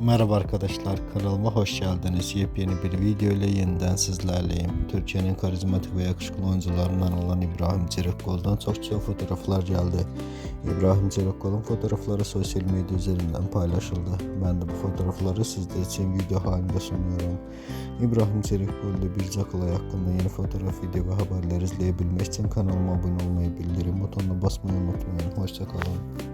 Merhaba arkadaşlar kanalıma hoş geldiniz. Yepyeni bir video ile yeniden sizlerleyim. Türkiye'nin karizmatik ve yakışıklı oyuncularından olan İbrahim Çelikkol'dan çokça fotoğraflar geldi. İbrahim Çelikkol'un fotoğrafları sosyal medya üzerinden paylaşıldı. Ben de bu fotoğrafları sizler için video halinde sunuyorum. İbrahim Çelikkol ile Birce Kalay hakkında yeni fotoğraf, video ve haberler izleyebilmek için kanalıma abone olmayı, bildirim butonuna basmayı unutmayın. Hoşçakalın.